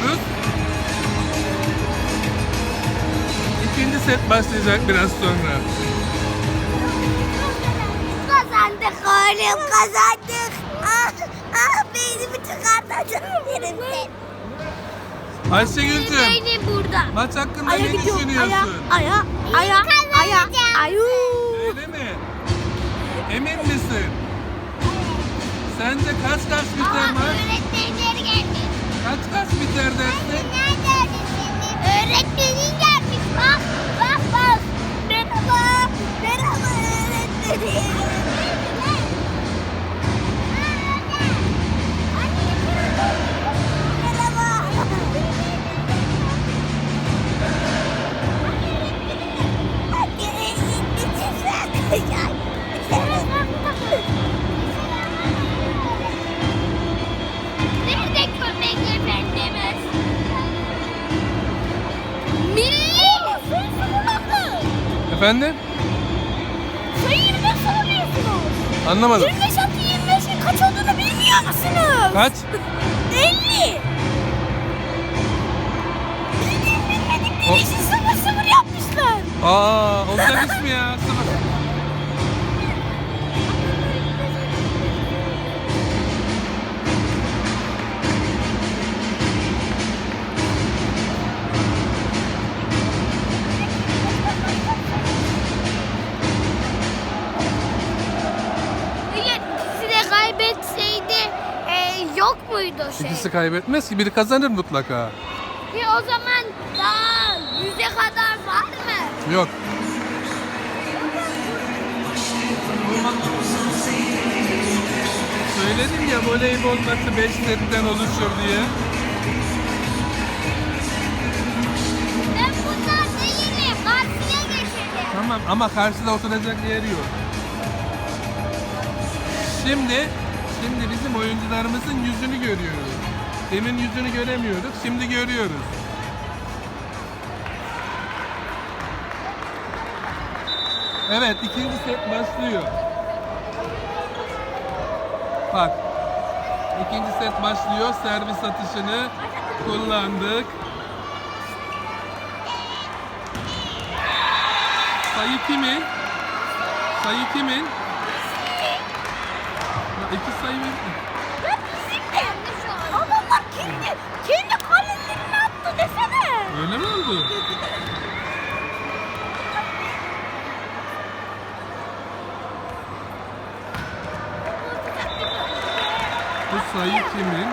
veriyoruz. İkinci set başlayacak biraz sonra. Kazandık oğlum kazandık. Ah, ah beynimi çıkartacağım yerimden. Ayşegül'cüm Beynim burada. maç hakkında Aya ne gidiyorum. Aya, düşünüyorsun? aya, aya, aya, ayu. Öyle mi? Emin misin? Sence kaç kaç biter maç? öğretmenleri gelmiş. Kaç kaç biter dersin? Öğretmenin gelmiş. Bak, bak, bak. Merhaba. Merhaba öğretmenim. Merhaba. Efendim? Sayıyı nasıl alıyorsunuz? Anlamadım. 25 artı 25'in kaç olduğunu bilmiyor musunuz? Kaç? 50! Bildiğin bilmedik O- bir işi sıfır sıfır yapmışlar. Aa, olacak iş mi ya? Sıfır. Yok muydu şey? İkisi kaybetmez ki biri kazanır mutlaka. Bir o zaman daha yüze kadar var mı? Yok. Söyledim ya voleybol maçı 5 setten oluşur diye. Ben bunlar değilim. Karşıya geçelim. Tamam ama karşıda oturacak yer yok. Şimdi şimdi bizim oyuncularımızın yüzünü görüyoruz. Demin yüzünü göremiyorduk, şimdi görüyoruz. Evet, ikinci set başlıyor. Bak. ikinci set başlıyor. Servis atışını kullandık. Sayı kimin? Sayı kimin? İki sayı verdi. Ya bizim de. Adamlar kendi, kendi kalelerini attı desene. Öyle mi oldu? Bu sayı kimin?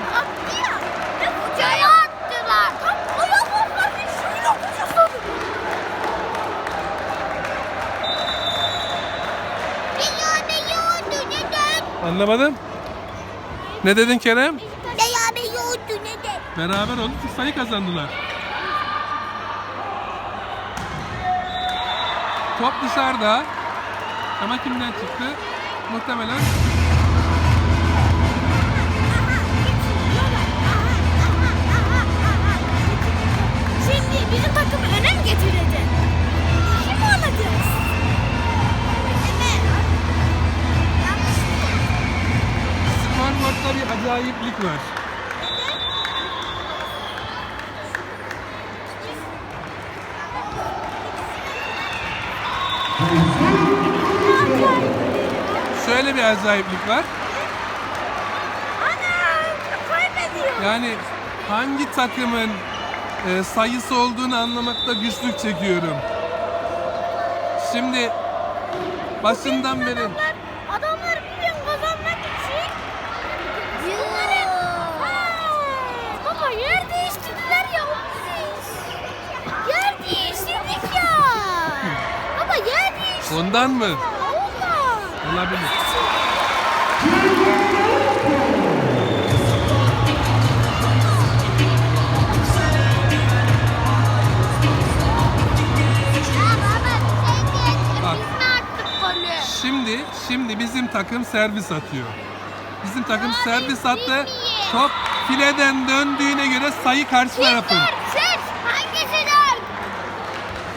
Anlamadım. Ne dedin Kerem? Beyane yoğurdu neden? Beraber oldu sayı kazandılar. Top dışarıda. Ama kimden çıktı? Muhtemelen Şimdi bizim takım öne mi getirecek? Skorboardda bir acayiplik var. Şöyle bir acayiplik var. Yani hangi takımın e, sayısı olduğunu anlamakta güçlük çekiyorum. Şimdi başından beri Adamlar, adamlar bir gün kazanmak için bunları... Aa, Baba yer değiştirdiler ya o biziz. Yer değiştirdik ya. Baba yer değiştirdik. Ondan mı? Olabilir. Bak. Şimdi şimdi bizim takım servis atıyor. Bizim takım servis attı. Top fileden döndüğüne göre sayı karşı tarafın.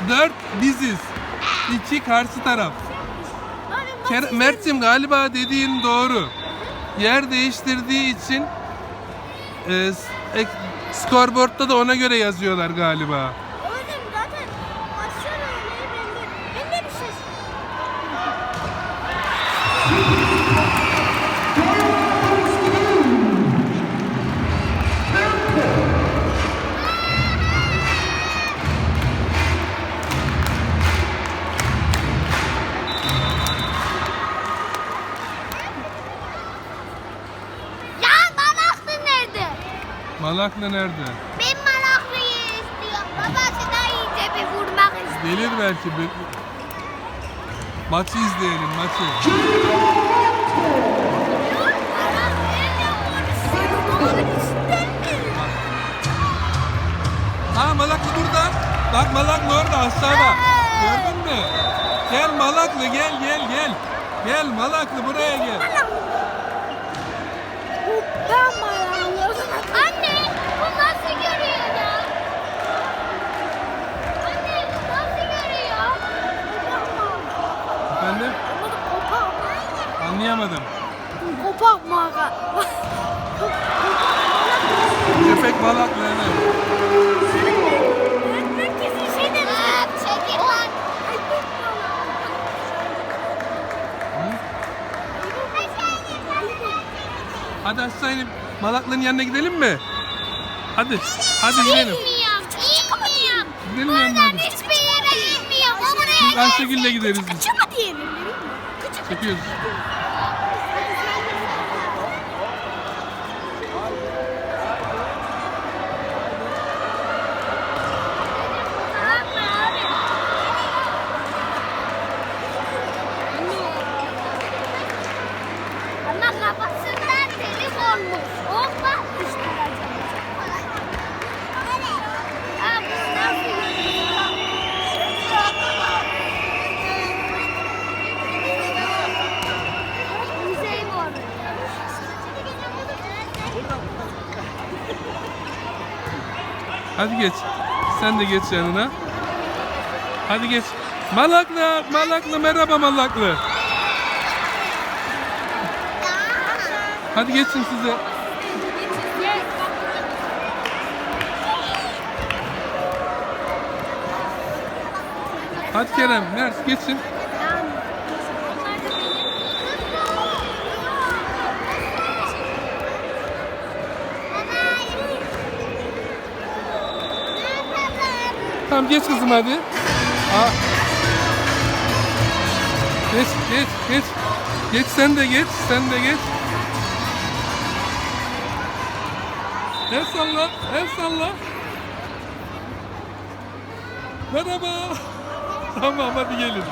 Dört biziz. İki karşı taraf. Ker- Mert'cim galiba dediğin doğru. Yer değiştirdiği için e, ek- scoreboard'da da ona göre yazıyorlar galiba. Malaklı nerede? Ben Malaklı'yı istiyorum. Babası da iyice bir vurmak istiyor. Gelir belki. Bir... Maçı izleyelim maçı. Ha Malaklı burada. Bak Malaklı orada aşağıda. Gördün mü? Gel Malaklı gel gel gel. Gel Malaklı buraya gel. Anne Köpek Malaklı evet. Hadi inip Malaklı'nın yanına gidelim mi? Hadi. Hadi gidelim. Gidelim yanına hadi. Hiçbir yere buraya Biz Ayşegül'le gideriz biz. Kaçırma diyelim. Çekiyoruz. Ama kafasından delik olmuş. Hoppa düştüreceğim. Ha bu nasıl Müzeyi mi orada? Hadi geç. Sen de geç yanına. Hadi geç. Malaklı, Malaklı merhaba Malaklı. Hadi geçin size. Hadi Kerem, Mert geçin. Tamam geç kızım hadi. Aa. Geç, geç, geç. Geç sen de geç, sen de geç. El salla, el salla. Merhaba. Tamam hadi gelin.